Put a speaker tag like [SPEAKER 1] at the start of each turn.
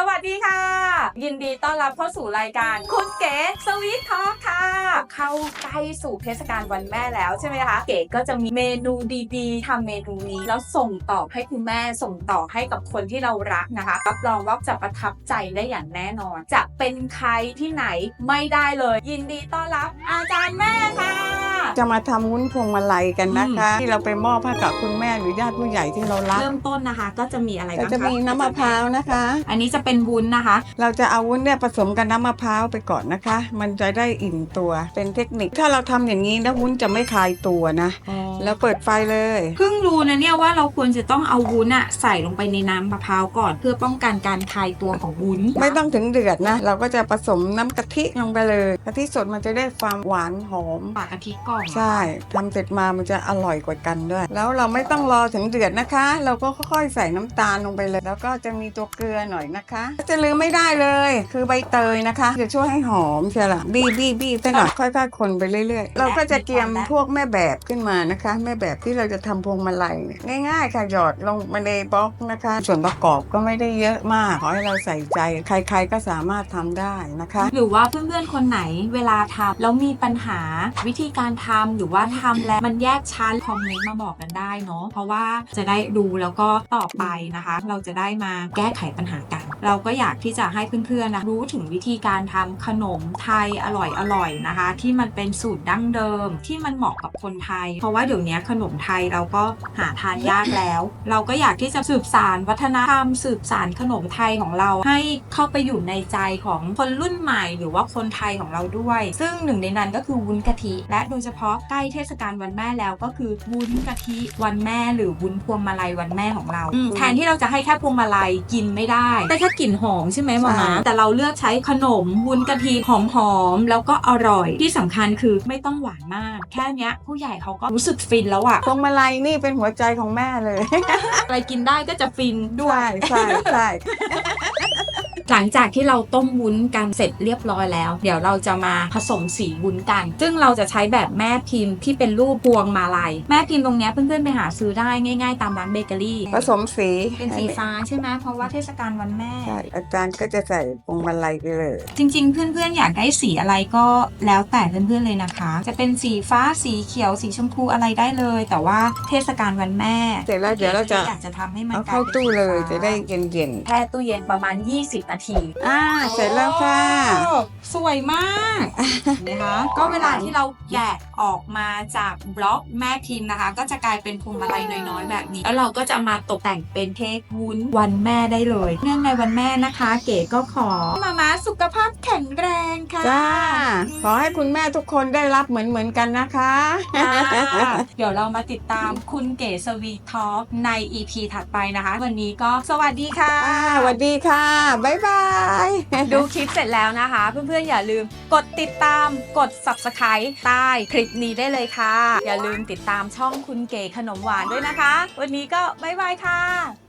[SPEAKER 1] สวัสดีค่ะ ยินดีต้อนรับเข้าสู่รายการคุณเก๋สวีททอค่ะ เข้าใกล้สู่เทศกาลวันแม่แล้วใช่ไหมคะ เก๋ก็จะมีเมนูดีๆทำเมนูนี้ แล้วส่งต่อให้คุณแม่ส่งต่อให้กับคนที่เรารักนะคะรับรองว่าจะประทับใจได้อย่างแน่นอน จะเป็นใครที่ไหนไม่ได้เลย ยินดีต้อนรับอาจารย์แม่ค่ะ
[SPEAKER 2] จะมาทำวุ้นพวงมาลัยกันนะคะ ที่เราไปมอบให้กับคุณแม่หรือญาติผู้ใหญ่ที่เรารัก
[SPEAKER 1] เริ่มต้นนะคะ ก็จะมีอะไร
[SPEAKER 2] เรา
[SPEAKER 1] บ้าง
[SPEAKER 2] จะ
[SPEAKER 1] คะ
[SPEAKER 2] มีน้ำมะพร้าวนะคะ
[SPEAKER 1] อันนี้จะเป็นวุ้นนะคะ
[SPEAKER 2] เราจะเอาวุ้นเนี่ยผสมกับน้ำมะพร้าวไปก่อนนะคะ มันจะได้อิ่มตัวเป็นเทคนิค ถ้าเราทำอย่างนี้นะวุ้นจะไม่คลายตัวนะ แล้วเปิดไฟเลย
[SPEAKER 1] เพิ่งรู้นะเนี่ยว่าเราควรจะต้องเอาวุ้นอะใส่ลงไปในน้ำมะพร้าวก่อน เพื่อป้องกันการคลายตัวของวุ้น
[SPEAKER 2] ไม่ต้องถึงเดือดนะ เราก็จะผสมน้ำกะทิลงไปเลยกะทิสดมันจะได้ความหวานหอม
[SPEAKER 1] ปากกะทิก่อน
[SPEAKER 2] ใช่ทำเสร็จมามันจะอร่อยกว่ากันด้วย แล้วเราไม่ต้องรอถึงเดือดนะคะ เราก็ค่อยๆใส่น้ำตาลลงไปเลย แล้วก็จะมีตัวเกลือหน่อยนะคะจะลืมไม่ได้เลย คือใบเตยนะคะ จะช่วยให้หอมใช่ละบี้บี้บี้ซะหน่อยค่อยๆคนไปเรื่อยๆ เราก็จะเตรียมพวกแม่แบบขึ้นมานะคะ แม่แบบที่เราจะทำพวงมาลัยง่ายๆค่ะหยอดลงมาในบล็อกนะคะ ส่วนประกอบก็ไม่ได้เยอะมากขอให้เราใส่ใจ ใครๆก็สามารถทำได้นะคะ
[SPEAKER 1] หรือว่าเพื่อนๆคนไหนเวลาทำแล้วมีปัญหาวิธีการทำหรือว่าทำแล้วมันแยกชั้นคอมเมนต์มาบอกกันได้เนาะเพราะว่าจะได้ดูแล้วก็ต่อไปนะคะ เราจะได้มาแก้ไขปัญหากัน เราก็อยากที่จะให้เพื่อนๆนะรู้ถึงวิธีการทำขนมไทยอร่อยๆนะคะ ที่มันเป็นสูตรดั้งเดิมที่มันเหมาะกับคนไทย เพราะว่าเดี๋ยวนี้ขนมไทยเราก็หาทานยากแล้ว เราก็อยากที่จะสืบสารวัฒนธรรม สืบสารขนมไทยของเราให้เข้าไปอยู่ในใจของคนรุ่นใหม่หรือว่าคนไทยของเราด้วย ซึ่งหนึ่งในนั้นก็คือวุ้นกะทิ และโดยเฉพาะใกล้เทศกาลวันแม่แล้วก็คือวุ้นกะทิวันแม่หรือวุ้นพวงมาลัยวันแม่ของเรา แทนที่เราจะให้แค่พวงมาลัยกินไม่ได้ได้แค่กลิ่นหอมใช่ไหมหมอมา
[SPEAKER 2] ใช่
[SPEAKER 1] แต่เราเลือกใช้ขนมวุ้นกะทิหอมๆแล้วก็อร่อยที่สำคัญคือไม่ต้องหวานมาก แค่เนี้ยผู้ใหญ่เขาก็รู้สึกฟินแล้วอะ
[SPEAKER 2] พวงมาลัยนี่เป็นหัวใจของแม่เลย
[SPEAKER 1] อะไรกินได้ก็จะฟินด้วย
[SPEAKER 2] ใช่ใช่ใช่
[SPEAKER 1] หลังจากที่เราต้มวุ้นกันเสร็จเรียบร้อยแล้ว เดี๋ยวเราจะมาผสมสีวุ้นกัน ซึ่งเราจะใช้แบบแม่พิมพ์ที่เป็นรูปพวงมาลัย แม่พิมพ์ตรงเนี้ยเพื่อนๆไปหาซื้อได้ง่าย ๆ ตามร้านเบเกอรี่
[SPEAKER 2] ผสมสี
[SPEAKER 1] เป็นสีฟ้าใช่ไหมเพราะว่าเทศกาลวันแม่
[SPEAKER 2] ใช่อาจารย์ก็จะใส่พวงมาลัยไปเลย
[SPEAKER 1] จริง ๆ เพื่อนๆอยากได้สีอะไรก็แล้วแต่เพื่อนๆเลยนะคะ จะเป็นสีฟ้าสีเขียวสีชมพูอะไรได้เลย แต่ว่าเทศกาลวันแม่
[SPEAKER 2] เสร็จแล้วเดี๋ยวเราจะ
[SPEAKER 1] อยากจะทำให้มัน
[SPEAKER 2] เอา
[SPEAKER 1] กล
[SPEAKER 2] เข้าย
[SPEAKER 1] เป็น
[SPEAKER 2] ตู้เลย
[SPEAKER 1] สีฟ้า
[SPEAKER 2] จะได้เย็น
[SPEAKER 1] แช่ตู้เย็นประมาณ 20นาที
[SPEAKER 2] ๆอ่าเสร็จแล้วค่ะ
[SPEAKER 1] โอ้สวยมากนะคะ ก็เวลาที่เราแกะออกมาจากบล็อกแม่พิมพ์นะคะ ก็จะกลายเป็นพวงมาลัยน้อยๆ แบบนี้ แล้วเราก็จะมาตกแต่งเป็นเค้กวุ้นวันแม่ได้เลย เนื่องในวันแม่นะคะ เก๋ก็ขอมามาสุขภาพแข็งแรงค่ะ
[SPEAKER 2] จ้า ขอให้คุณแม่ทุกคนได้รับเหมือนเหมือนๆกันนะคะ
[SPEAKER 1] ค่ะเดี๋ยวเรามาติดตามคุณเก๋สวีทอล์กใน EP ถัดไปนะคะ วันนี้ก็สวัสดีค่ะ
[SPEAKER 2] อ่าสวัสดีค่ะ บ๊ายบาย
[SPEAKER 1] ดูคลิปเสร็จแล้วนะคะ เพื่อนๆอย่าลืมกดติดตามกด subscribe ใต้คลิปนี้ได้เลยค่ะ อย่าลืมติดตามช่องคุณเก๋ขนมหวานด้วยนะคะ วันนี้ก็บ๊ายบายค่ะ